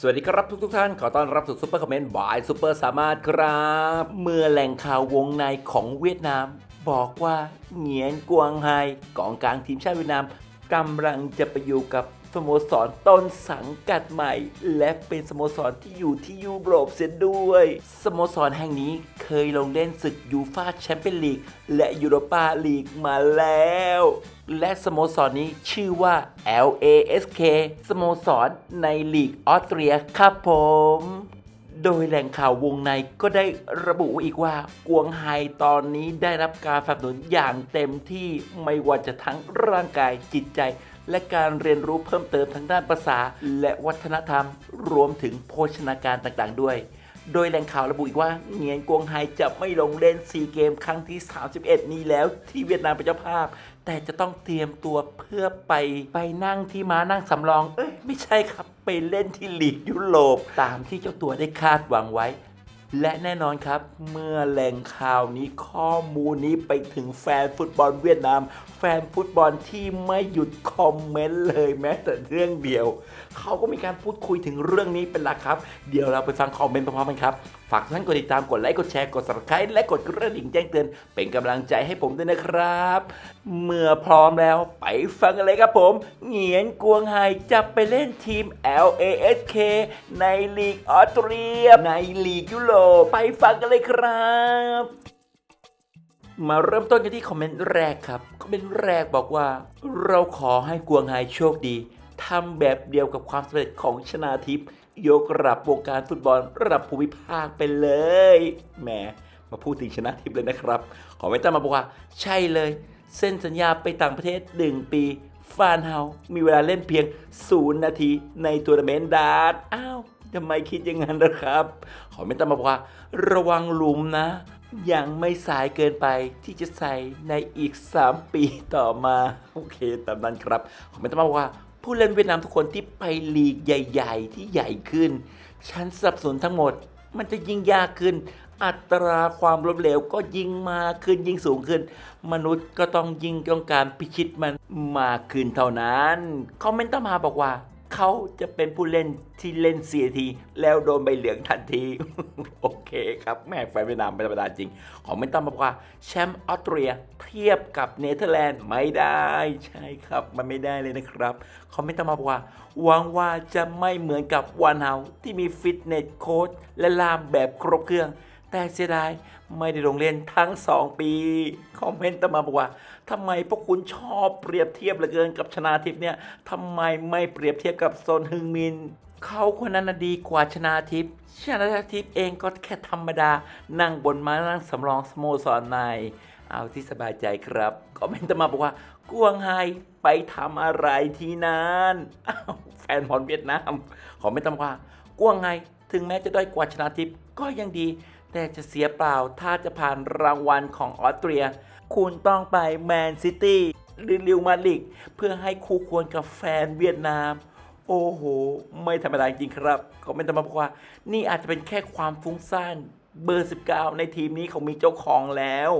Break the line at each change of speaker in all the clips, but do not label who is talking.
สวัสดีครับทุกทุกๆท่าน ขอต้อนรับสู่ซุปเปอร์คอมเมนต์บายซุปเปอร์สามารถครับ เมื่อแหล่งข่าววงในของเวียดนาม บอกว่าเหงียนกวางไฮกองกลางทีมชาติเวียดนามกำลังจะไปอยู่กับ สโมสรต้นสังกัดใหม่ และเป็นสโมสรที่อยู่ที่ยุโรปเสียด้วย สโมสรแห่งนี้เคยลงเล่นศึกยูฟาแชมเปี้ยนลีกและยูโรปาลีกมาแล้ว และสโมสรนี้ชื่อว่า LASK สโมสรในลีกออสเตรียครับผมโดยแหล่งข่าววงในก็ได้ระบุอีกว่ากวงไฮตอนนี้ได้รับการสนับสนุนอย่างเต็มที่ไม่ว่าจะทั้งร่างกายจิตใจ และการเรียนรู้เพิ่มเติมทางด้านภาษา และวัฒนธรรม รวมถึงโภชนาการต่างๆ ด้วย โดยแหล่งข่าวระบุอีกว่าเหงียนกวงไฮจะไม่ลงเล่นซีเกมครั้งที่ 31 นี้แล้วที่เวียดนามเป็นเจ้าภาพ แต่จะต้องเตรียมตัวเพื่อไปไปนั่งที่ม้านั่งสำรอง เอ้ยไม่ใช่ครับไปเล่นที่ลีกยุโรปตามที่เจ้าตัวได้คาดหวังไว้ และแน่นอนครับ เมื่อแหล่งข่าวนี้ข้อมูลนี้ไปถึงแฟนฟุตบอลเวียดนาม แฟนฟุตบอลที่ไม่หยุดคอมเมนต์เลยแม้แต่เรื่องเดียว เขาก็มีการพูดคุยถึงเรื่องนี้เป็นหลักครับ เดี๋ยวเราไปฟังคอมเมนต์พร้อมๆกันครับฝากทุกท่านกดติดตามกดไลค์กดแชร์กด subscribe และกดกระดิ่งแจ้งเตือน เป็นกำลังใจให้ผมด้วยนะครับ เมื่อพร้อมแล้วไปฟังกันเลยครับผม เหงียนกวงไฮจะไปเล่นทีม LASK ในลีกออสเตรีย ในลีกยุโรปไปฟังกันเลยครับมาเริ่มต้นกันที่คอมเมนต์แรกครับ คอมเมนต์แรกบอกว่า เราขอให้กวงไฮโชคดีทำแบบเดียวกับความสำเร็จของชนาทิพย์ ยกระดับวงการฟุตบอลระดับภูมิภาคไปเลยแหมมาพูดถึงชนะทิพย์เลยนะครับ ขอไม่ต้องมาบอกว่า ใช่เลยเซ็นสัญญาไปต่างประเทศ 1 ปีฟานเฮา มีเวลาเล่นเพียง 0 นาทีในทัวร์นาเมนต์ดาร์ตอ้าวทำไมคิดอย่างนั้นนะครับ ขอไม่ต้องมาบอกว่า ระวังหลุมนะยังไม่สายเกินไปที่จะใส่ในอีก 3 ปีต่อมา โอเค ตามนั้นครับ ขอไม่ต้องมาบอกว่า ผู้เล่นเวียดนามทุกคนที่ไปลีกใหญ่ ๆ ที่ใหญ่ขึ้นฉันสับสนทั้งหมด มันจะยิ่งยากขึ้น อัตราความล้มเหลวก็ยิ่งมาขึ้นยิ่งสูงขึ้น มนุษย์ก็ต้องยิ่งต้องการพิชิตมันมากขึ้นเท่านั้น คอมเมนต์ต่อมาบอกว่า เขาจะเป็นผู้เล่นที่เล่นเสียที แล้วโดนใบเหลืองทันที โอเคครับแม่แฟนเวียดนามเป็นธรรมดาจริง ขอไม่ต้องมาบอกว่าแชมป์ออสเตรียเทียบกับเนเธอร์แลนด์ไม่ได้ใช่ครับ มันไม่ได้เลยนะครับเขาไม่ต้องมาบอกว่าหวังว่าจะไม่เหมือนกับวันเฮาที่มีฟิตเนสโค้ชและล่ามแบบครบเครื่อง แต่เสียดายไม่ได้ลงเรียนทั้ง2ปี คอมเมนต์ตมาบอกว่าทำไมพวกคุณชอบเปรียบเทียบเหลือเกินกับชนาทิพย์เนี่ยทำไมไม่เปรียบเทียบกับโซนฮึงมินเขาคนนั้นดีกว่าชนาทิพย์ชนาทิพย์เองก็แค่ธรรมดา นั่งบนม้านั่งสำรองสโมสรในเอาที่สบายใจครับคอมเมนต์ตมาบอกว่ากวงไฮไปทำอะไรที่นั่นแฟนบอลเวียดนามคอมเมนต์ตมาว่ากวงไฮถึงแม้จะด้อยกว่าชนาทิพย์ก็ยังดี แต่จะเสียเปล่าถ้าจะผ่านรางวัลของออสเตรีย คุณต้องไปแมนซิตี้หรือลิวมาดริดเพื่อให้คู่ควรกับแฟนเวียดนาม โอ้โห ไม่ธรรมดาจริงครับเขาไม่ต้องมาบอกว่า นี่อาจจะเป็นแค่ความฟุ้งซ่านเบอร์ 19 ในทีมนี้เขามีเจ้าของแล้ว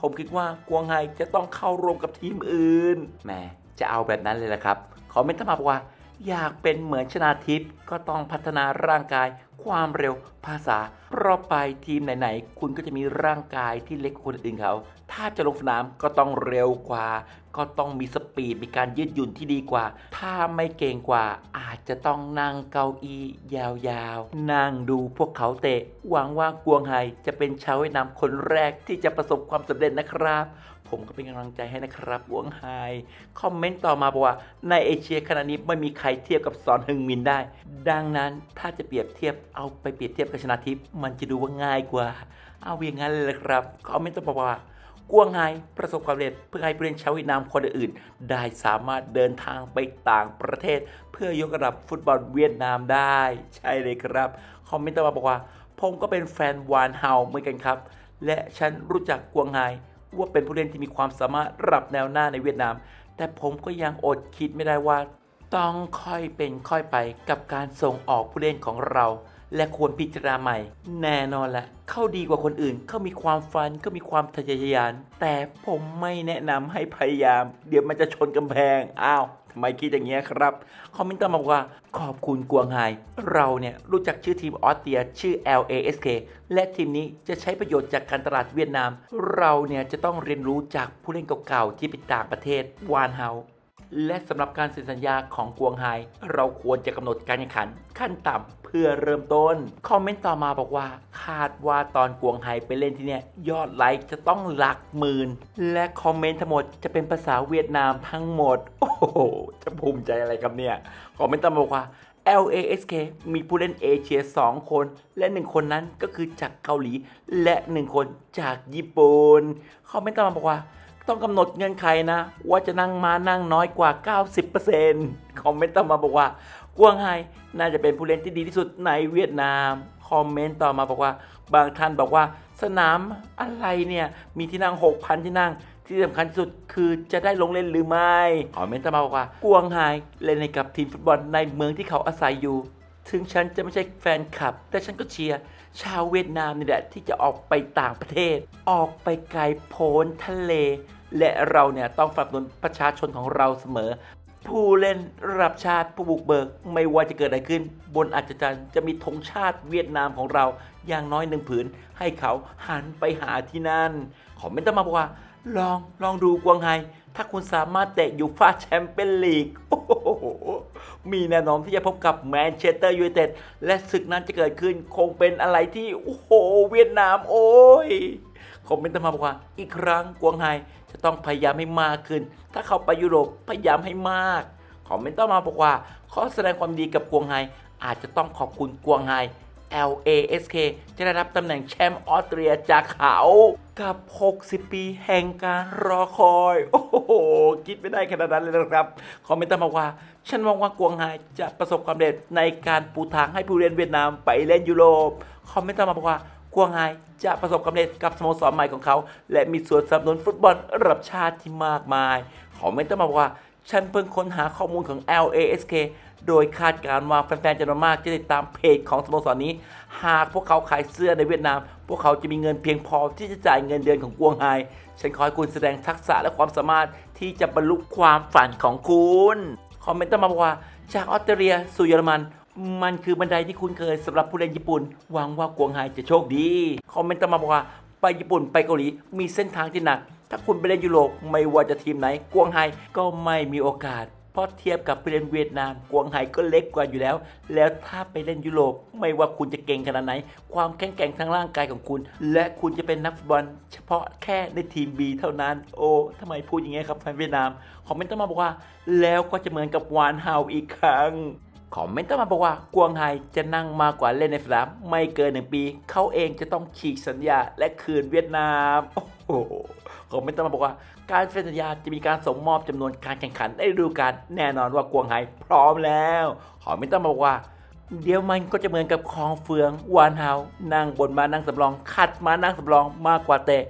ผมคิดว่ากวงไฮจะต้องเข้าร่วมกับทีมอื่นแหมจะเอาแบบนั้นเลยละครับเขาไม่ต้องมาบอกว่า อยากเป็นเหมือนชนาทิพย์ก็ต้องพัฒนาร่างกาย ความเร็วภาษา เพราะไปทีมไหนๆ คุณก็จะมีร่างกายที่เล็กกว่าคนอื่นเขา ถ้าจะลงสนามก็ต้องเร็วกว่า ก็ต้องมีสปีดมีการยืดหยุ่นที่ดีกว่า ถ้าไม่เก่งกว่า อาจจะต้องนั่งเก้าอี้ยาวๆ นั่งดูพวกเขาเตะ หวังว่ากวงไฮจะเป็นชาวเวียดนามคนแรกที่จะประสบความสำเร็จนะครับ ผมก็เป็นกำลังใจให้นะครับหวงไฮคอมเมนต์ต่อมาบอกว่า ในเอเชียขณะนี้ไม่มีใครเทียบกับซอนฮึงมินได้ ดังนั้นถ้าจะเปรียบเทียบเอาไปเปรียบเทียบกับชนาทิพย์มันจะดูว่าง่ายกว่า เอาอย่างนั้นเลยครับคอมเมนต์ต่อมาบอกว่ากวงไฮประสบความสำเร็จเพื่อให้ผู้เล่นชาวเวียดนามคนอื่น ได้สามารถเดินทางไปต่างประเทศ เพื่อยกระดับฟุตบอลเวียดนามได้ ใช่เลยครับ คอมเมนต์ต่อมาบอกว่า ผมก็เป็นแฟนวานเฮาเหมือนกันครับ และฉันรู้จักกวงไฮ ว่าเป็นผู้เล่นที่มีความสามารถรับแนวหน้าในเวียดนาม แต่ผมก็ยังอดคิดไม่ได้ว่า ต้องค่อยเป็นค่อยไปกับการส่งออกผู้เล่นของเรา และควรพิจารณาใหม่ แน่นอนแหละเขาดีกว่าคนอื่นเขามีความฟันเขามีความทะเยอทะยาน แต่ผมไม่แนะนำให้พยายาม เดี๋ยวมันจะชนกำแพงอ้าว ไม่คิดอย่างเงี้ยครับ คอมเมนต์ต่อมาบอกว่าขอบคุณกวงไฮเราเนี่ยรู้จักชื่อทีมออสเตรียชื่อ LASK และทีมนี้จะใช้ประโยชน์จากการตลาดเวียดนาม เราเนี่ยจะต้องเรียนรู้จากผู้เล่นเก่าๆที่ไปต่างประเทศวานเฮาและสำหรับการเซ็นสัญญาของกวงไฮเราควรจะกำหนดการแข่งขันขั้นต่ำ พื่อเริ่มต้น คอมเมนต์ต่อมาบอกว่า คาดว่าตอนกวงไฮไปเล่นที่เนี่ยยอดไลค์จะต้องหลักหมื่น และคอมเมนต์ทั้งหมดจะเป็นภาษาเวียดนามทั้งหมด โอ้โห จะภูมิใจอะไรครับเนี่ย คอมเมนต์ต่อมาบอกว่า LASK มีผู้เล่นเอเชีย 2 คน และ 1 คนนั้นก็คือจากเกาหลี และ 1 คนจากญี่ปุ่นคอมเมนต์ต่อมาบอกว่า ต้องกำหนดเงื่อนไขนะ ว่าจะนั่งมานั่งน้อยกว่า 90%คอมเมนต์ต่อมาบอกว่ากวงไฮน่าจะเป็นผู้เล่นที่ดีที่สุดในเวียดนาม คอมเมนต์ต่อมาบอกว่า บางท่านบอกว่าสนามอะไรเนี่ยมีที่นั่ง 6,000 ที่นั่ง ที่สำคัญที่สุดคือจะได้ลงเล่นหรือไม่ คอมเมนต์ต่อมาบอกว่ากวงไฮเล่นในกับทีมฟุตบอลในเมืองที่เขาอาศัยอยู่ ถึงฉันจะไม่ใช่แฟนคลับ แต่ฉันก็เชียร์ชาวเวียดนามนี่แหละที่จะออกไปต่างประเทศ ออกไปไกลโพ้นทะเล และเราเนี่ยต้องสนับนุนประชาชนของเราเสมอ ผู้เล่นระดับชาติผู้บุกเบิก ไม่ว่าจะเกิดอะไรขึ้น บนอาจารย์จะมีธงชาติเวียดนามของเราอย่างน้อยหนึ่งผืน ให้เขาหันไปหาที่นั่นขอเมนต์มาบอกว่า ลองลองดูกวางไฮถ้าคุณสามารถเตะอยู่ฟาแชมเปี้ยนลีก มีแนวโน้มที่จะพบกับแมนเชสเตอร์ยูไนเต็ดและศึกนั้นจะเกิดขึ้นคงเป็นอะไรที่ โอ้โห เวียดนามโอ้ยคอมเมนต์มาบอกว่าอีกครั้งกวางไฮจะต้องพยายามให้มากขึ้น ถ้าเขาไปยุโรปพยายามให้มากคอมเมนต์ต่อมาบอกว่าขอแสดงความดีกับกวงไฮอาจจะต้องขอบคุณกวงไฮ LASK จะได้รับตำแหน่งแชมป์ออสเตรียจากเขากับ 60 ปีแห่งการรอคอย โอ้โห คิดไม่ได้ขนาดนั้นเลยนะครับ คอมเมนต์ต่อมาว่า ฉันหวังว่ากวงไฮจะประสบความสำเร็จในการปูทางให้ผู้เล่นเวียดนามไปเล่นยุโรป คอมเมนต์ตมาบอกว่ากวงไฮจะประสบความสำเร็จกับสโมสรใหม่ของเขา และมีส่วนสนับสนุนฟุตบอลระดับชาติที่มากมาย คอมเมนต์ตมาบอกว่า ฉันเพิ่งค้นหาข้อมูลของ LASK โดยคาดการณ์ว่าแฟนๆจำนวนมากจะติดตามเพจของสโมสรนี้ หากพวกเขาขายเสื้อในเวียดนาม พวกเขาจะมีเงินเพียงพอที่จะจ่ายเงินเดือนของกวงไฮ ฉันขอให้คุณแสดงทักษะและความสามารถที่จะบรรลุความฝันของคุณ คอมเมนต์ต่อมาบอกว่า จากออสเตรเลียสู่เยอรมัน มันคือบันไดที่คุ้นเคยสำหรับผู้เล่นญี่ปุ่น หวังว่ากวงไฮจะโชคดี คอมเมนต์ต่อมาบอกว่าไปญี่ปุ่นไปเกาหลีมีเส้นทางที่หนัก ถ้าคุณไปเล่นยุโรปไม่ว่าจะทีมไหนกวงไฮก็ไม่มีโอกาสเพราะเทียบกับไปเล่นเวียดนาม กวงไฮก็เล็กกว่าอยู่แล้ว แล้วถ้าไปเล่นยุโรป ไม่ว่าคุณจะเก่งขนาดไหน ความแข็งแกร่งทางร่างกายของคุณ และคุณจะเป็นนักฟุตบอล เฉพาะแค่ในทีม B เท่านั้น โอ้ทำไมพูดอย่างเงี้ครับแฟนเวียดนาม คอมเมนต์ต้องมาบอกว่า แล้วก็จะเหมือนกับวานเฮาอีกครั้ง คอมเมนต์ต่อมาบอกว่ากวงไฮจะนั่งมากกว่าเล่นในสนามไม่เกินหนึ่งปี เขาเองจะต้องฉีกสัญญาและคืนเวียดนาม โอ้โหคอมเมนต์มาบอกว่า การเซ็นสัญญาจะมีการส่งมอบจำนวนการแข่งขันในฤดูกาลแน่นอนว่ากวงไฮพร้อมแล้วคอมเมนต์มาบอกว่าเดี๋ยวมันก็จะเหมือนกับคลองเฟืองวานเฮานั่งบนมานั่งสำรองขัดมานั่งสำรองมากกว่าเตะ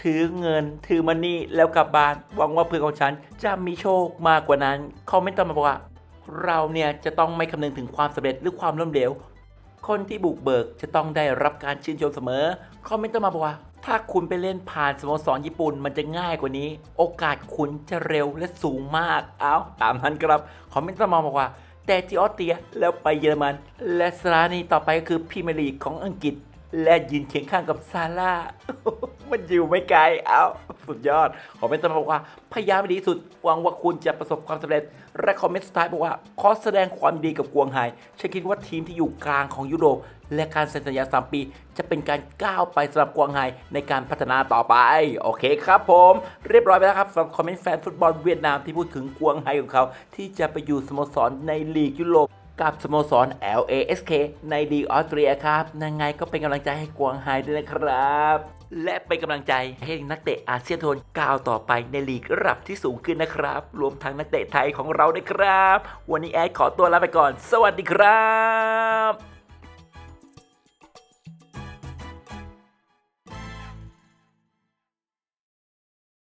ถือเงินถือมันนี่แล้วกลับบ้านหวังว่าเพื่อนของฉันจะมีโชคมากกว่านั้นคอมเมนต์ต่อมาบอกว่า เราเนี่ยจะต้องไม่คำนึงถึงความสำเร็จหรือความล้มเหลว คนที่บุกเบิกจะต้องได้รับการชื่นชมเสมอ คอมเมนต์ต่อมาบอกว่า ถ้าคุณไปเล่นผ่านสโมสรญี่ปุ่นมันจะง่ายกว่านี้ โอกาสคุณจะเร็วและสูงมาก เอาตามนั้นครับ คอมเมนต์ต่อมาบอกว่า แต่ที่ออสเตรียแล้วไปเยอรมัน และสถานีต่อไปก็คือพรีเมียร์ลีกของอังกฤษ และยืนเคียงข้างกับซาร่ามันอยู่ไม่ไกลเอา สุดยอด คอมเมนต์ต่อมาบอกว่าพยายามให้ดีที่สุดหวังว่าคุณจะประสบความสำเร็จ และคอมเมนต์สุดท้ายบอกว่า ขอแสดงความดีกับกวงไฮฉันคิดว่าทีมที่อยู่กลางของยุโรปและการเซ็นสัญญา 3 ปี จะเป็นการก้าวไปสำหรับกวงไฮในการพัฒนาต่อไป โอเคครับผม เรียบร้อยไปแล้วครับสำหรับคอมเมนต์แฟนฟุตบอลเวียดนามที่พูดถึงกวงไฮของเขา ที่จะไปอยู่สโมสรในลีกยุโรป กับสโมสร LASK ในลีกออสเตรียครับยังไงก็เป็นกำลังใจให้กวางไฮด้วยนะครับ และเป็นกำลังใจให้นักเตะอาเซียนโทนก้าวต่อไปในลีกระดับที่สูงขึ้นนะครับ รวมทั้งนักเตะไทยของเราด้วยครับ วันนี้แอดขอตัวลาไปก่อน สวัสดีครับ